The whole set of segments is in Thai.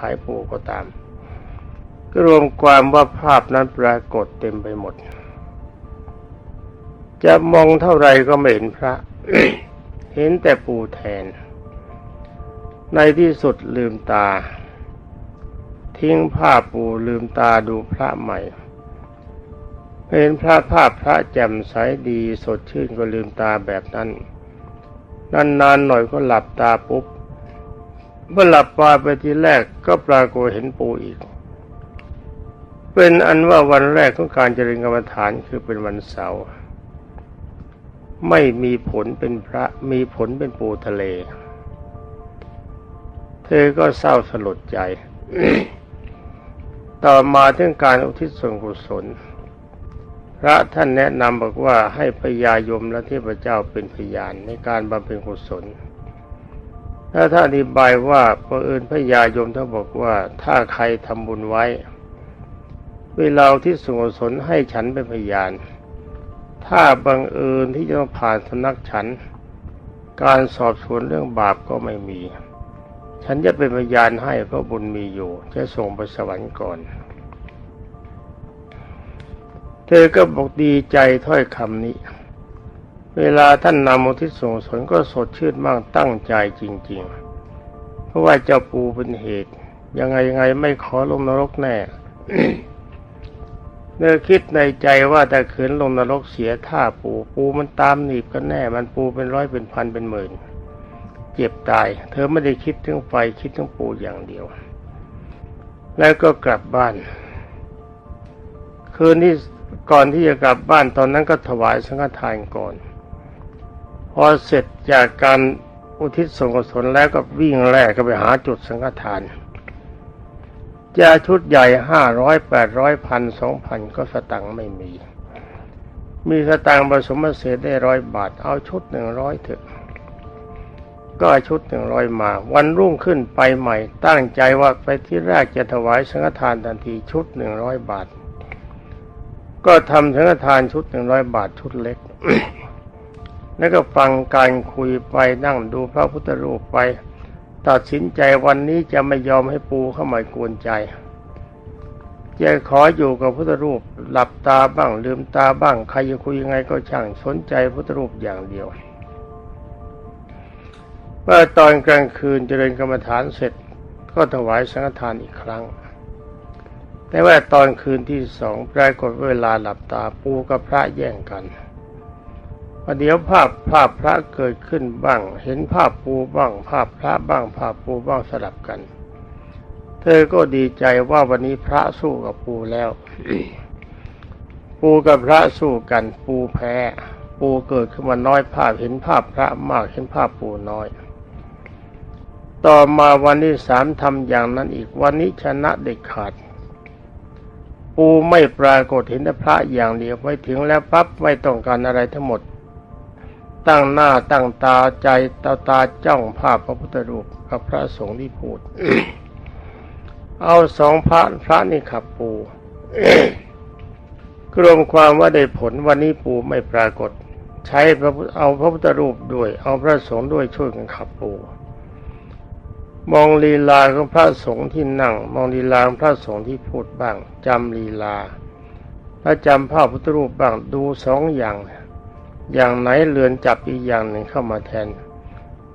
ขายปูก็ตาม ก็รวมความว่าภาพนั้นปรากฏเต็มไปหมด จะมองเท่าไรก็ไม่เห็นพระ เห็นแต่ปูแทน ในที่สุดลืมตา ทิ้งผ้าปูลืมตาดูพระใหม่เห็นพระภาพพระแจ่มใสดีสดชื่นก็ลืมตาแบบนั้นนานๆหน่อยก็หลับตาปุ๊บ เมื่อหลับตาไปทีแรกก็ปรากฏเห็นปูอีก เป็นอันว่าวันแรกของการเจริญกรรมฐานคือเป็นวันเสาร์ไม่มีผลเป็นพระมีผลเป็นปูทะเล เธอก็เศร้าสลดใจ ต่อมาถึงการอุทิศส่วนกุศล พระท่านแนะนำบอกว่าให้พญายมและเทพเจ้าเป็นพยานในการบำเพ็ญกุศล ถ้าท่านอธิบายว่าบังเอิญพญายมท่านบอกว่าถ้าใครทำบุญไว้ เวลาที่ส่วนให้ฉันเป็นพยาน ถ้าบังเอิญที่จะต้องผ่านสำนักฉัน การสอบสวนเรื่องบาปก็ไม่มี ฉันจะเป็นพยานให้เพราะบุญมีอยู่ จะส่งไปสวรรค์ก่อน เธอก็บอกดีใจถ้อยคำนี้ เวลาท่านนำอุทิศส่งสนก็สดชื่นมากตั้งใจจริง ๆ เพราะว่าเจ้าปูเป็นเหตุ ยังไงยังไงไม่ขอลงนรกแน่เนื้อคิดในใจว่าแต่ขืนลงนรกเสียท่าปูปูมันตามหนีบกันแน่ มันปูเป็นร้อยเป็นพันเป็นหมื่น เจ็บตาย เธอไม่ได้คิดถึงไฟคิดถึงปูอย่างเดียว แล้วก็กลับบ้าน คืนที่ก่อนที่จะกลับบ้านตอนนั้นก็ถวายสังฆทานก่อน อเสร็จจากการอุทิศส่วนกุศลแล้วก็วิ่งแล่ก็ไปหาจุดสังฆทานจะชุดใหญ่ห้าร้อยแปดร้อยพันสองพันก็สตังค์ไม่มี มีสตังค์ผสมเศษได้ร้อยบาท เอาชุดหนึ่งร้อยเถอะ ก็ชุดหนึ่งร้อยมา วันรุ่งขึ้นไปใหม่ ตั้งใจว่าไปที่แรกจะถวายสังฆทานทันทีชุดหนึ่งร้อยบาท ก็ทำสังฆทานชุดหนึ่งร้อยบาทชุดเล็ก แล้วก็ฟังการคุยไปนั่งดูพระพุทธรูปไป ตัดสินใจวันนี้จะไม่ยอมให้ปูเข้ามากวนใจจะขออยู่กับพุทธรูปหลับตาบ้างลืมตาบ้างใครจะคุยยังไงก็ช่างสนใจพุทธรูปอย่างเดียวเมื่อตอนกลางคืนเจริญกรรมฐานเสร็จก็ถวายสังฆทานอีกครั้ง แต่ว่าตอนคืนที่สองปรากฏเวลาหลับตาปูกับพระแย่งกัน ประเดี๋ยวภาพภาพพระเกิดขึ้นบ้าง เห็นภาพปูบ้าง ภาพพระบ้าง ภาพปูบ้างสลับกัน เธอก็ดีใจว่าวันนี้พระสู้กับปูแล้ว ปูกับพระสู้กัน ปูแพ้ ปูเกิดขึ้นมาน้อยภาพเห็นภาพพระมากเห็นภาพปูน้อย ต่อมาวันที่สามทำอย่างนั้นอีกวันนี้ชนะเด็ดขาดปูไม่ปรากฏเห็นแต่พระอย่างเดียวไปถึงแล้วปั๊บไม่ต้องการอะไรทั้งหมด ตั้งหน้าตั้งตาใจตาตาจ้องภาพพระพุทธรูปกับพระสงฆ์ที่พูด เอาสองพระพระนี่ขับปูรวมความว่าได้ผลวันนี้ปูไม่ปรากฏ ใช้พระเอาพระพุทธรูปด้วย เอาพระสงฆ์ด้วยช่วยกันขับปูมองลีลาของพระสงฆ์ที่นั่ง มองลีลาของพระสงฆ์ที่พูดบ้างจำลีลาถ้าจำภาพพุทธรูปบ้างดูสองอย่าง อย่างไหนเลือนจับอีกอย่างหนึ่งเข้ามาแทน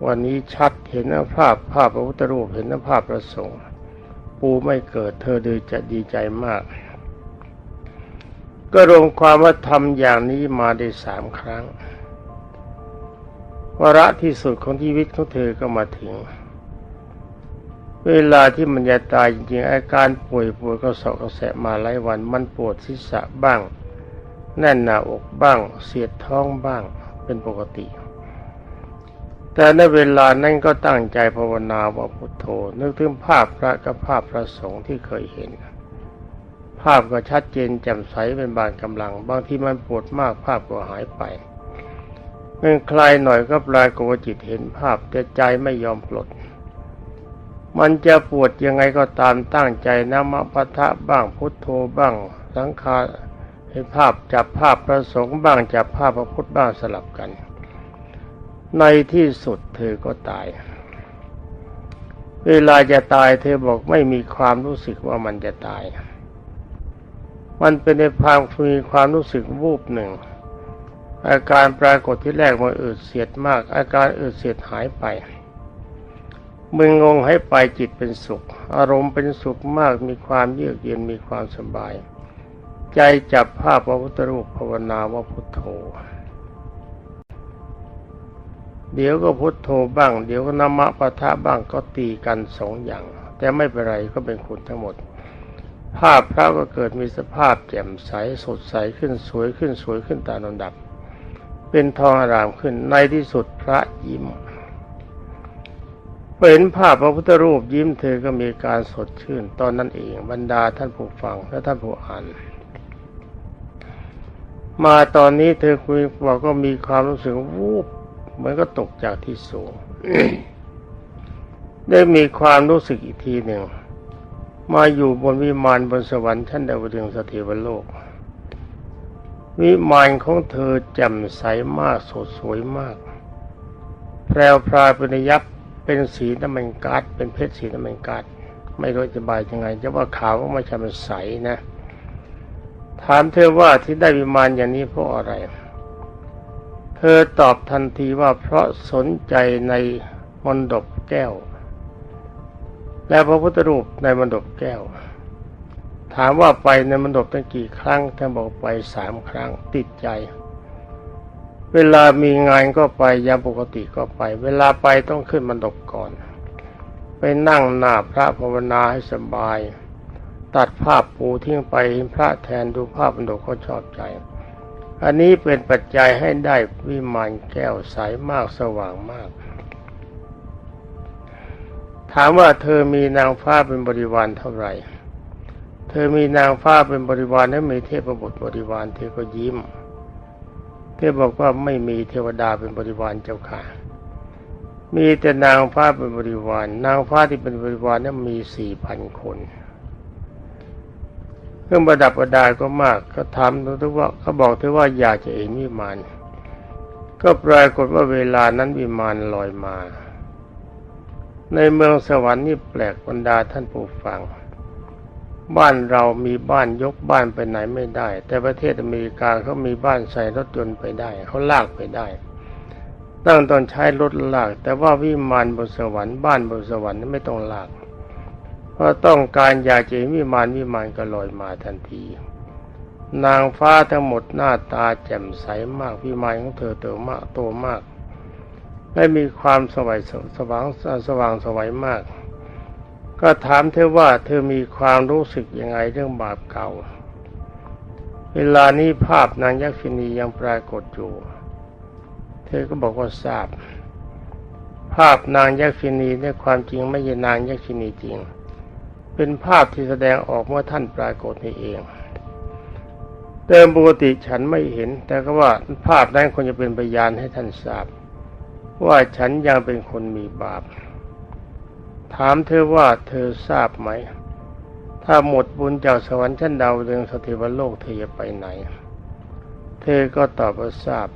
วันนี้ชัดเห็นภาพภาพพระพุทธรูปเห็นภาพพระสงฆ์ปูไม่เกิดเธอดูจะดีใจมาก ก็รวมความว่าทำอย่างนี้มาได้สามครั้งวาระที่สุดของชีวิตของเธอก็มาถึง เวลาที่มันจะตายจริงๆอาการป่วยป่วยก็สอกกระแสมาหลายวันมันปวดศีรษะบ้าง แน่นหน้าอกบ้าง เสียดท้องบ้างเป็นปกติ แต่ในเวลานั้นก็ตั้งใจภาวนาว่าพุทโธ นึกถึงภาพพระกับภาพพระสงฆ์ที่เคยเห็น ภาพก็ชัดเจนแจ่มใสเป็นบานกำลัง บางที่มันปวดมากภาพก็หายไปเมื่อคลายหน่อยก็ปลายกวจิตเห็นภาพแต่ใจไม่ยอมปลดมันจะปวดยังไงก็ตามตั้งใจนะมะพะทะบ้างพุทโธบ้าง สังขาร เห็นภาพจับภาพพระสงฆ์บ้างจับภาพพระพุทธบ้างสลับกัน ในที่สุดเธอก็ตาย เวลาจะตายเธอบอกไม่มีความรู้สึกว่ามันจะตาย มันเป็นในความมีความรู้สึกวูบหนึ่ง อาการปรากฏที่แรกมันอืดเสียดมาก อาการอืดเสียดหายไปมึงงงให้ไปจิตเป็นสุข อารมณ์เป็นสุขมากมีความเยือกเย็นมีความสบาย ใจจับภาพพระพุทธรูปภาวนาว่าพุทโธ เดี๋ยวก็พุทโธบ้าง เดี๋ยวก็นามะปะทะบ้างก็ตีกันสองอย่าง แต่ไม่เป็นไรก็เป็นคุณทั้งหมด ภาพพระก็เกิดมีสภาพแจ่มใสสดใสขึ้นสวยขึ้นสวยขึ้นตามลำดับ เป็นทองอารามขึ้นในที่สุดพระยิ้มเห็นภาพพระพุทธรูปยิ้มเธอก็มีการสดชื่น ตอนนั้นเองบรรดาท่านผู้ฟังและท่านผู้อ่าน มาตอนนี้เธอคุยบอกก็มีความรู้สึกวูบเหมือนก็ตกจากที่สูง ได้มีความรู้สึกอีกทีหนึ่ง มาอยู่บนวิมานบนสวรรค์ชั้นดาวดึงสถิวโลก วิมานของเธอแจ่มใสมากสดสวยมาก แพรวพรายเป็นยับเป็นสีน้ำมันกาซเป็นเพชรสีน้ำมันกาซไม่รู้จะบายยังไง จะว่าขาวก็ไม่ใช่มันใสนะ ถามเธอว่าที่ได้วิมานอย่างนี้เพราะอะไร เธอตอบทันทีว่าเพราะสนใจในมนดบแก้ว และพระพุทธรูปในมนดบแก้ว ถามว่าไปในมนดบตั้งกี่ครั้งท่านบอกไปสามครั้งติดใจ เวลามีงานก็ไปยามปกติก็ไป เวลาไปต้องขึ้นมนดบก่อน ไปนั่งหน้าพระภาวนาให้สบาย ตัดภาพปูทิ้งไปพระแทนดูภาพมนดเขาชอบใจ อันนี้เป็นปัจจัยให้ได้วิมานแก้วใสมากสว่างมาก ถามว่าเธอมีนางฟ้าเป็นบริวารเท่าไหร่ เธอมีนางฟ้าเป็นบริวารและมีเทพบุตรบริวารเธอก็ยิ้ม เธอบอกว่าไม่มีเทวดาเป็นบริวารเจ้าค่ะมีแต่นางฟ้าเป็นบริวารนางฟ้าที่เป็นบริวารนั้นมีสี่พันคน เครื่องประดับประดาก็มาก ก็ถามเธอว่าเขาบอกเธอว่าอยากจะเห็นวิมาน ก็ปรากฏว่าเวลานั้นวิมานลอยมา ในเมืองสวรรค์นี่แปลกบรรดาท่านผู้ฟัง บ้านเรามีบ้านยกบ้านไปไหนไม่ได้ แต่ประเทศอเมริกาเขามีบ้านใส่รถยนต์ไปได้เขาลากไปได้ตั้งตอนใช้รถลาก แต่ว่าวิมานบนสวรรค์บ้านบนสวรรค์ไม่ต้องลาก เพราะต้องการอยากจะวิมานวิมานก็ลอยมาทันที นางฟ้าทั้งหมดหน้าตาแจ่มใสมากวิมานของเธอเติมมากโตมากไม่มีความสว่างสว่างสว่างสวัยมาก ก็ถามเธอว่าเธอมีความรู้สึกยังไงเรื่องบาปเก่า เวลานี้ภาพนางยักษินียังปรากฏอยู่ เธอก็บอกว่าทราบ ภาพนางยักษินีในความจริงไม่ใช่นางยักษินีจริง เป็นภาพที่แสดงออกเมื่อท่านปรากฏนี่เองเดิมปกติฉันไม่เห็น แต่ก็ว่าภาพนั้นควรจะเป็นพยานให้ท่านทราบ ว่าฉันยังเป็นคนมีบาป ถามเธอว่าเธอทราบไหม ถ้าหมดบุญจากสวรรค์ชั้นดาวดึงสถิวโลกเธอจะไปไหน เธอก็ตอบว่าทราบ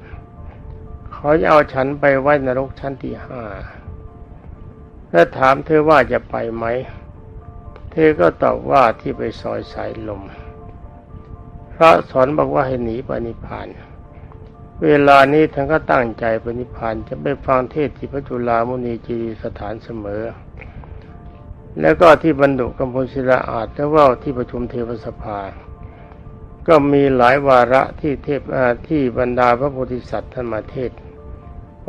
เขาจะเอาฉันไปไว้นรกชั้นที่ห้าและถามเธอว่าจะไปไหม ธอก็ตอบว่าที่ไปซอยสายลม พระสอนบอกว่าให้หนีปนิพาน เวลานี้ท่านก็ตั้งใจปนิพานจะไปฟังเทศที่พระจุลามุนีจีสถานเสมอ แล้วก็ที่บรรดุกัมพูศิลาอาจและว่าที่ประชุมเทวสภา ก็มีหลายวาระที่เทพที่บรรดาพระโพธิสัตว์ท่านมาเทศ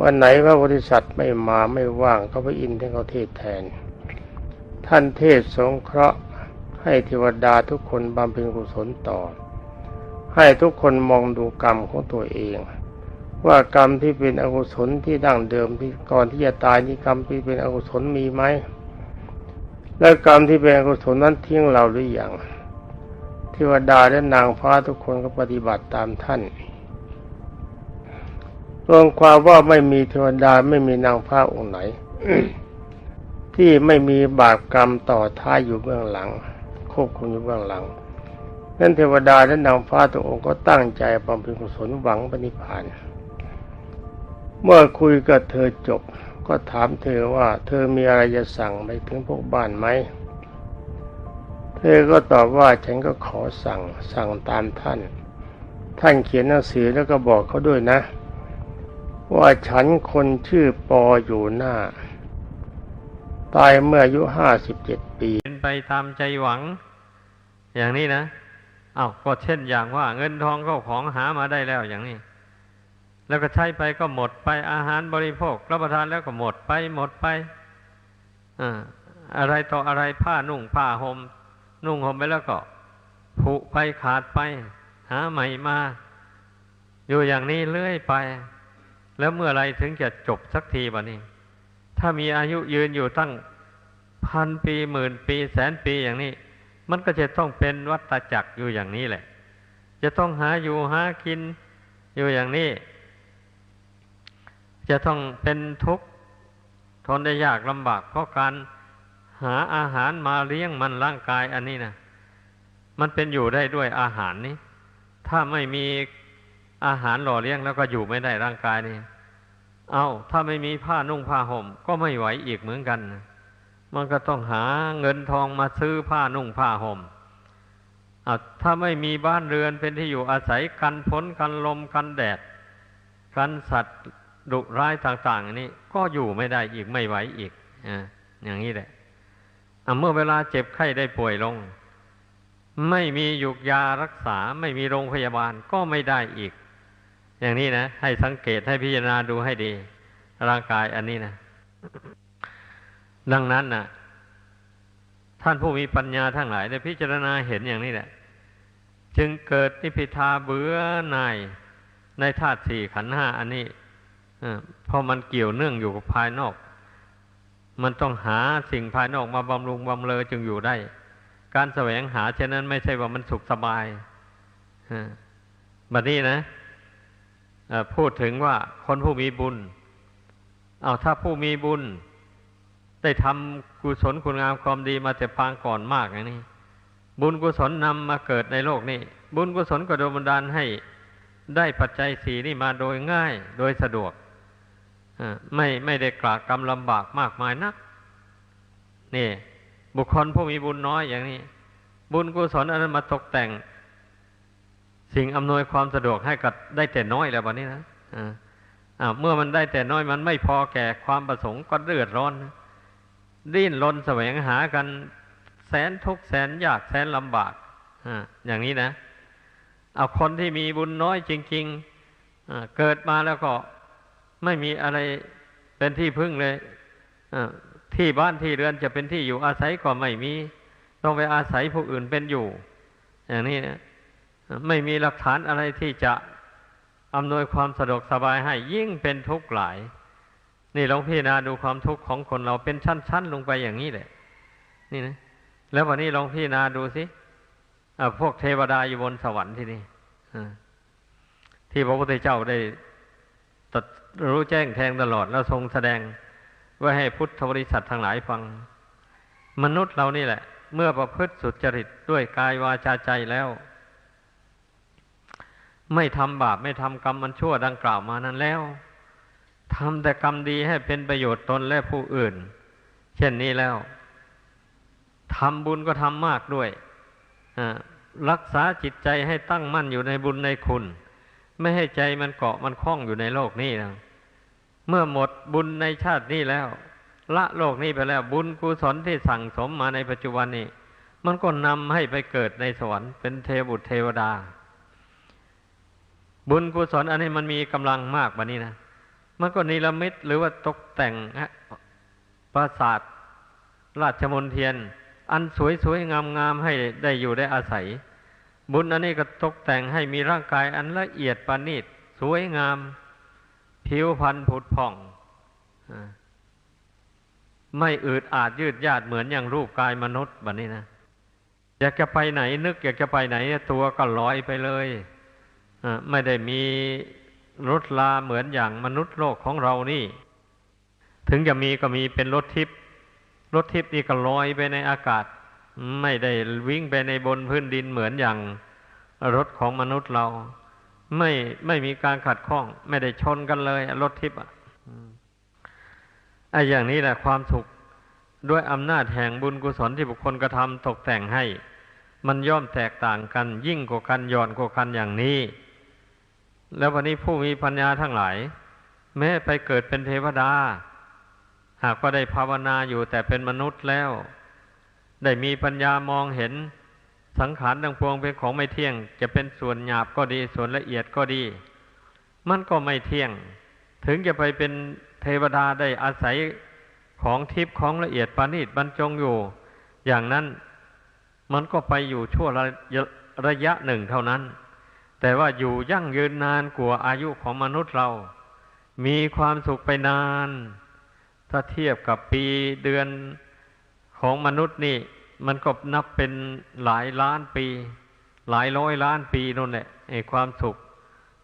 วันไหนพระโพธิสัตว์ไม่มาไม่ว่างก็พระอินทร์ท่านเขาเทศแทน ท่านเทศสงเคราะห์ให้เทวดาทุกคนบำเพ็ญกุศลต่อ ให้ทุกคนมองดูกรรมของตัวเอง ว่ากรรมที่เป็นอกุศลที่ดั้งเดิมที่ก่อนที่จะตายนี่กรรมที่เป็นอกุศลมีไหมและกรรมที่เป็นอกุศลนั้นทิ้งเราหรือยังเทวดาและนางฟ้าทุกคนก็ปฏิบัติตามท่านรวมความว่าไม่มีเทวดาไม่มีนางฟ้าองค์ไหน ที่ไม่มีบาปกรรมต่อท้ายอยู่เบื้องหลัง ควบคุมอยู่เบื้องหลังนั่นเทวดาและนางฟ้าตัวองค์ก็ตั้งใจบำเพ็ญกุศลหวังปณิพาน เมื่อคุยกับเธอจบ ก็ถามเธอว่า เธอมีอะไรจะสั่งไปถึงพวกบ้านไหม เธอก็ตอบว่าฉันก็ขอสั่งสั่งตามท่าน ท่านเขียนหนังสือแล้วก็บอกเขาด้วยนะ ว่าฉันคนชื่อปออยู่หน้า ตายเมื่ออายุห้าสิบเจ็ดปี เป็นไปตามใจหวัง อย่างนี้นะอา้าวก็เช่นอย่างว่า เงินทองเข้าของหามาได้แล้วอย่างนี้ แล้วก็ใช้ไปก็หมดไปอาหารบริโภค รับประทานแล้วก็หมดไปหมดไปอ่าอะไรต่ออะไรผ้านุ่งผ้าหม่มนุ่งห่มไปแล้วก็ผุไปขาดไป หาใหม่มา อยู่อย่างนี้เรื่อยไป แล้วเมื่อไรถึงจะจบสักทีบะนี้ ถ้ามีอายุยืนอยู่ตั้งพันปีหมื่นปีแสนปีอย่างนี้ มันก็จะต้องเป็นวัฏจักรอยู่อย่างนี้แหละ จะต้องหาอยู่หากินอยู่อย่างนี้ จะต้องเป็นทุกข์ทนได้ยากลำบาก เพราะการหาอาหารมาเลี้ยงมันร่างกายอันนี้นะมันเป็นอยู่ได้ด้วยอาหารนี้ ถ้าไม่มีอาหารหล่อเลี้ยงแล้วก็อยู่ไม่ได้ร่างกายนี้ เอาถ้าไม่มีผ้านุ่งผ้าห่ม ก็ไม่ไหวอีกเหมือนกันมันก็ต้องหาเงินทองมาซื้อผ้านุ่งผ้าห่มเอาถ้าไม่มีบ้านเรือนเป็นที่อยู่อาศัยกันฝนกันลมกันแดด กันสัตว์ดุร้ายต่างๆนี้ก็อยู่ไม่ได้อีกไม่ไหวอีกอ่าอย่างนี้แหละอะเมื่อเวลาเจ็บไข้ได้ป่วยลง ไม่มียุกยารักษาไม่มีโรงพยาบาลก็ไม่ได้อีก อย่างนี้นะ ให้สังเกตให้พิจารณาดูให้ดี ร่างกายอันนี้นะ ดังนั้นนะท่านผู้มีปัญญาทั้งหลายได้พิจารณาเห็นอย่างนี้แหละ จึงเกิดนิพพิทาเบื่อหน่ายในธาตุสี่ขันห้าอันนี้เออเพราะมันเกี่ยวเนื่องอยู่กับภายนอก มันต้องหาสิ่งภายนอกมาบำรุงบำเรอจึงอยู่ได้ การแสวงหาเช่นนั้นไม่ใช่ว่ามันสุขสบายเออบัดนี้นะ พูดถึงว่าคนผู้มีบุญ เอาถ้าผู้มีบุญ ได้ทำกุศลคุณงามความดีมาแต่ปางก่อนมากอย่างนี้บุญกุศลนำมาเกิดในโลกนี้บุญกุศลก็โดนบันดาลให้ได้ปัจจัยสีนี่มาโดยง่ายโดยสะดวกไม่ไม่ได้กรากกรรมลำบากมากมายนักนี่ บุคคลผู้มีบุญน้อยอย่างนี้ บุญกุศลอันนั้นมาตกแต่ง สิ่งอำนวยความสะดวกให้กับได้แต่น้อยแล้ววันนี้นะอ่าเมื่อมันได้แต่น้อยมันไม่พอแก่ความประสงค์ก็เดือดร้อนนะดิ้นรนแสวงหากันแสนทุกแสนยากแสนลำบากอ่าอย่างนี้นะเอาคนที่มีบุญน้อยจริงๆเกิดมาแล้วก็ไม่มีอะไรเป็นที่พึ่งเลยที่บ้านที่เรือนจะเป็นที่อยู่อาศัยก็ไม่มี ต้องไปอาศัยผู้อื่นเป็นอยู่ อย่างนี้นะ ไม่มีหลักฐานอะไรที่จะอำนวยความสะดวกสบายให้ยิ่งเป็นทุกข์หลาย นี่ลองพิจารณาดูความทุกข์ของคนเราเป็นชั้น ๆ ลงไปอย่างนี้แหละ นี่นะ แล้ววันนี้ลองพิจารณาดูสิพวกเทวดาอยู่บนสวรรค์ที่นี่ที่พระพุทธเจ้าได้ตรัสรู้แจ้งแทงตลอดแล้วทรงแสดงไว้ให้พุทธบริษัททั้งหลายฟัง มนุษย์เรานี่แหละ เมื่อประพฤติสุจริตด้วยกายวาจาใจแล้ว ไม่ทำบาปไม่ทำกรรมมันชั่วดังกล่าวมานั้นแล้วทำแต่กรรมดีให้เป็นประโยชน์ตนและผู้อื่น เช่นนี้แล้วทำบุญก็ทำมากด้วยรักษาจิตใจให้ตั้งมั่นอยู่ในบุญในคุณ ไม่ให้ใจมันเกาะมันคล้องอยู่ในโลกนี้นะเมื่อหมดบุญในชาตินี้แล้ว ละโลกนี้ไปแล้วบุญกุศลที่สั่งสมมาในปัจจุบันนี้ มันก็นำให้ไปเกิดในสวรรค์เป็นเทวบุตรเทวดา บุญกุศลอันนี้มันมีกำลังมากกว่านี้นะมันก็นิรมิตหรือว่าตกแต่งปราสาทราชมนเทียน อันสวยสวยงามงามให้ได้อยู่ได้อาศัย บุญอันนี้ก็ตกแต่งให้มีร่างกายอันละเอียดประณีตสวยงาม ผิวพรรณผุดผ่องไม่อืดอาดยืดยาดเหมือนอย่างรูปกายมนุษย์แบบนี้นะอยากจะไปไหนนึกอยากจะไปไหนตัวก็ลอยไปเลย ไม่ได้มีรถลาเหมือนอย่างมนุษย์โลกของเรานี่ ถึงจะมีก็มีเป็นรถทิพย์รถทิพย์นี่ก็ลอยไปในอากาศ ไม่ได้วิ่งไปในบนพื้นดินเหมือนอย่างรถของมนุษย์เรา ไม่ไม่มีการขัดข้อง ไม่ได้ชนกันเลย รถทิพย์ไอ้อย่างนี้แหละความสุขด้วยอำนาจแห่งบุญกุศลที่บุคคลกระทำตกแต่งให้ มันย่อมแตกต่างกันยิ่งกว่ากันย่อนกว่ากันอย่างนี้ แล้ววันนี้ผู้มีปัญญาทั้งหลาย แม้ไปเกิดเป็นเทวดา หากว่าได้ภาวนาอยู่แต่เป็นมนุษย์แล้ว ได้มีปัญญามองเห็นสังขารทั้งปวงเป็นของไม่เที่ยง จะเป็นส่วนหยาบก็ดี ส่วนละเอียดก็ดี มันก็ไม่เที่ยง ถึงจะไปเป็นเทวดาได้อาศัยของทิพย์ของละเอียดปานีตบรรจงอยู่ อย่างนั้นมันก็ไปอยู่ชั่วระระยะหนึ่งเท่านั้น แต่ว่าอยู่ยั่งยืนนานกว่าอายุของมนุษย์เรา มีความสุขไปนาน ถ้าเทียบกับปีเดือนของมนุษย์นี่ มันก็นับเป็นหลายล้านปี หลายร้อยล้านปีนั่นแหละไอ้ความสุข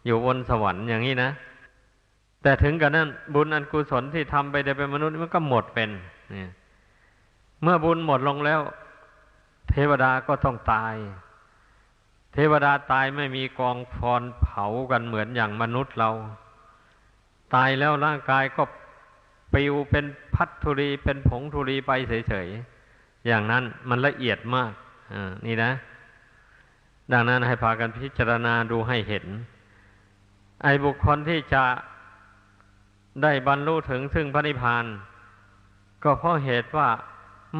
อยู่บนสวรรค์อย่างนี้นะ แต่ถึงกันนั้น บุญอันกุศลที่ทำไปได้เป็นมนุษย์มันก็หมดเป็นเนี่ยเมื่อบุญหมดลงแล้ว เทวดาก็ต้องตาย เทวดาตายไม่มีกองฟอนเผากันเหมือนอย่างมนุษย์เรา ตายแล้วร่างกายก็ปลิวเป็นพัดธุรีเป็นผงธุรีไปเฉยๆ อย่างนั้นมันละเอียดมากนี่นะ ดังนั้นให้พากันพิจารณาดูให้เห็น ไอ้บุคคลที่จะได้บรรลุถึงซึ่งพระนิพพาน ก็เพราะเหตุว่า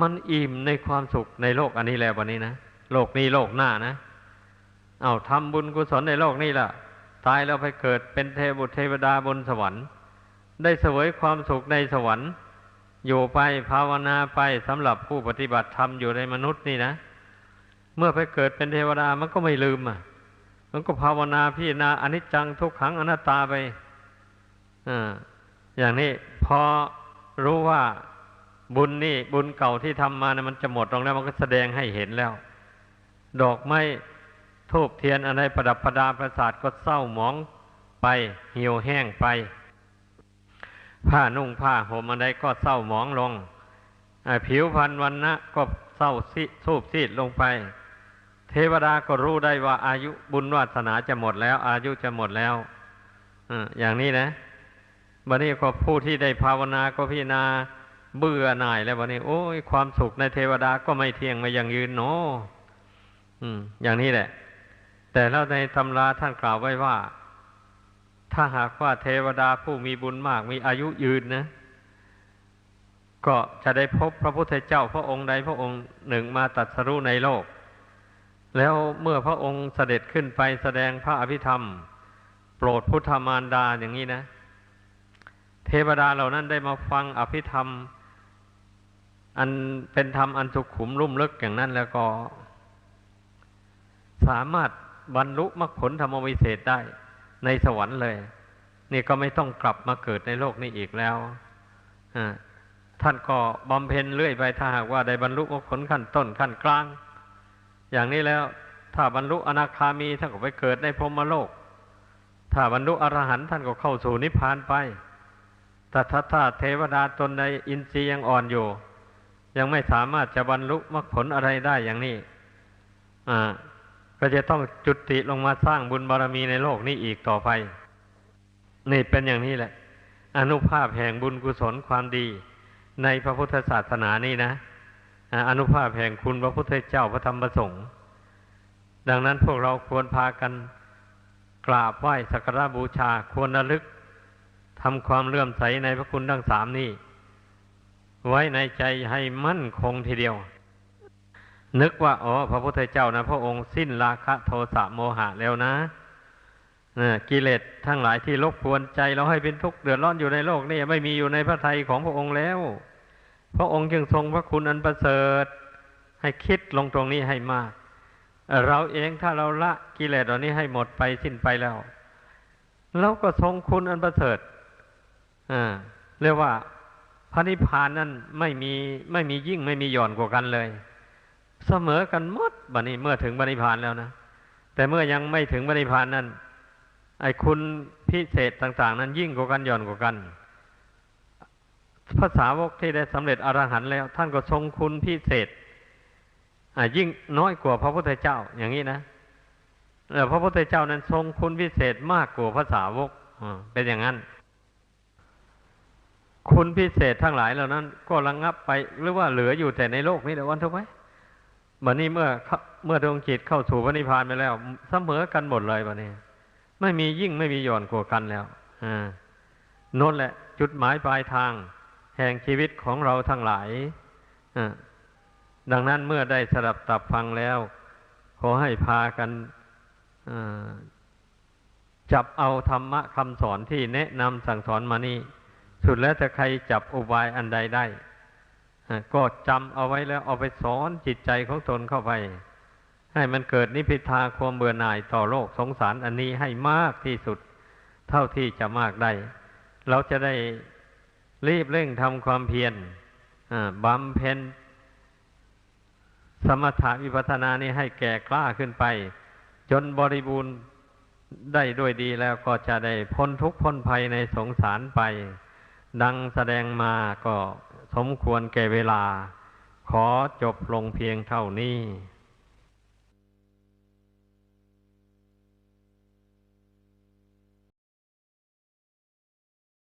มันอิ่มในความสุขในโลกอันนี้แล้ววันนี้นะ โลกนี้โลกหน้านะ เอาทำบุญกุศลในโลกนี้ล่ะ ตายแล้วไปเกิดเป็นเทบุตรเทวดาบนสวรรค์ ได้เสวยความสุขในสวรรค์ อยู่ไปภาวนาไปสำหรับผู้ปฏิบัติธรรมอยู่ในมนุษย์นี่นะ เมื่อไปเกิดเป็นเทวดามันก็ไม่ลืมอะ มันก็ภาวนาพี่นาอนิจจังทุกขังอนัตตาไปอ่าอย่างนี้พอรู้ว่าบุญนี่บุญเก่าที่ทำมานะมันจะหมดลงแล้วมันก็แสดงให้เห็นแล้ว ดอกไม้ ทูบเทียนอะไรประดับประดาประสาทก็เศร้าหมองไปเหี่ยวแห้งไป ผ้านุ่งผ้าห่มอะไรก็เศร้าหมองลงผิวพรรณวันนะก็เศร้าซีสูบซีดลงไป เทวดาก็รู้ได้ว่าอายุบุญวาสนาจะหมดแล้ว อายุจะหมดแล้วอย่างนี้นะบัดนี้ก็ผู้ที่ได้ภาวนาก็พิจารณาเบื่อหน่ายแล้วบัดนี้ โอ้ยความสุขในเทวดาก็ไม่เที่ยงไม่ยังยืนเนาะออย่างนี้แหละ แต่แล้วในตำราท่านกล่าวไว้ว่า ถ้าหากว่าเทวดาผู้มีบุญมากมีอายุยืนนะ ก็จะได้พบพระพุทธเจ้าพระองค์ใดพระองค์หนึ่งมาตัดสรุในโลก แล้วเมื่อพระองค์เสด็จขึ้นไปแสดงพระอภิธรรม โปรดพุทธมารดาอย่างนี้นะ เทวดาเหล่านั้นได้มาฟังอภิธรรม อันเป็นธรรมอันสุขุมลุ่มลึกอย่างนั้นแล้วก็ สามารถ บรรลุมรรคผลธรรมวิเศษได้ ในสวรรค์เลย นี่ก็ไม่ต้องกลับมาเกิดในโลกนี้อีกแล้วท่านก็บำเพ็ญเรื่อยไปถ้าหากว่าได้บรรลุมรรคผลขั้นต้นขั้นกลาง อย่างนี้แล้ว ถ้าบรรลุอนาคามีท่านก็ไปเกิดในพรหมโลก ถ้าบรรลุอรหันต์ท่านก็เข้าสู่นิพพานไปแต่ถ้าถ้าเทวดาตนใดอินทรีย์ยังอ่อนอยู่ ยังไม่สามารถจะบรรลุมรรคผลอะไรได้อย่างนี้ อ่า ก็จะต้องจุติลงมาสร้างบุญบารมีในโลกนี้อีกต่อไป นี่เป็นอย่างนี้แหละ อนุภาพแห่งบุญกุศลความดี ในพระพุทธศาสนานี่นะอนุภาพแห่งคุณพระพุทธเจ้าพระธรรมประสงค์ ดังนั้นพวกเราควรพากันกราบไหว้สักการะบูชาควรระลึกทำความเลื่อมใสในพระคุณทั้งสามนี้ ไว้ในใจให้มั่นคงทีเดียว นึกว่าอ๋อพระพุทธเจ้านะ พระองค์สิ้นราคะโทสะโมหะแล้วนะนะกิเลสทั้งหลายที่รบกวนใจเราให้เป็นทุกข์เดือดร้อนอยู่ในโลกนี่ไม่มีอยู่ในพระทัยของพระองค์แล้ว พระองค์จึงทรงพระคุณอันประเสริฐ ให้คิดลงตรงนี้ให้มาก เราเองถ้าเราละกิเลสเหล่านี้ให้หมดไปสิ้นไปแล้วเราก็ทรงคุณอันประเสริฐเรียกว่าพระนิพพานนั้นไม่มีไม่มียิ่งไม่มีหย่อนกว่ากันเลย เสมอกันหมดบัดนี้เมื่อถึงพระนิพานแล้วนะแต่เมื่อยังไม่ถึงพระนิพานนั้นไอ้คุณพิเศษต่าง ๆ นั้นยิ่งกว่ากันย่อนกว่ากันภาษาวกที่ได้สำเร็จอรหันต์แล้ว ท่านก็ทรงคุณพิเศษยิ่งน้อยกว่าพระพุทธเจ้าอย่างนี้นะแต่พระพุทธเจ้านั้นทรงคุณพิเศษมากกว่าภาษาวกเป็นอย่างนั้น คุณพิเศษทั้งหลายเหล่านั้น ก็ระงงับไปหรือว่าเหลืออยู่แต่ในโลกนี้เดี๋ยววันทุกไหม บัดนี้เมื่อเมื่อดวงจิตเข้าสู่พระนิพพานไปแล้ว เสมอกันหมดเลยบัดนี้ ไม่มียิ่งไม่มีหย่อนกว่ากันแล้วอ่าโน่นแหละ จุดหมายปลายทาง แห่งชีวิตของเราทั้งหลายดังนั้นเมื่อได้สดับตับฟังแล้ว ขอให้พากันจับเอาธรรมะคำสอนที่แนะนำสั่งสอนมานี่สุดแล้วจะใครจับอุบายอันใดได้ ก็จำเอาไว้แล้วเอาไปสอนจิตใจของตนเข้าไป ให้มันเกิดนิพพิทาความเบื่อหน่ายต่อโลกสงสารอันนี้ให้มากที่สุด เท่าที่จะมากได้ เราจะได้รีบเร่งทำความเพียรบำเพ็ญสมถะวิปัสสนานี้ให้แก่กล้าขึ้นไป จนบริบูรณ์ได้ด้วยดีแล้วก็จะได้พ้นทุกข์พ้นภัยในสงสารไป ดังแสดงมาก็ สมควรแก่เวลา ขอจบลงเพียงเท่านี้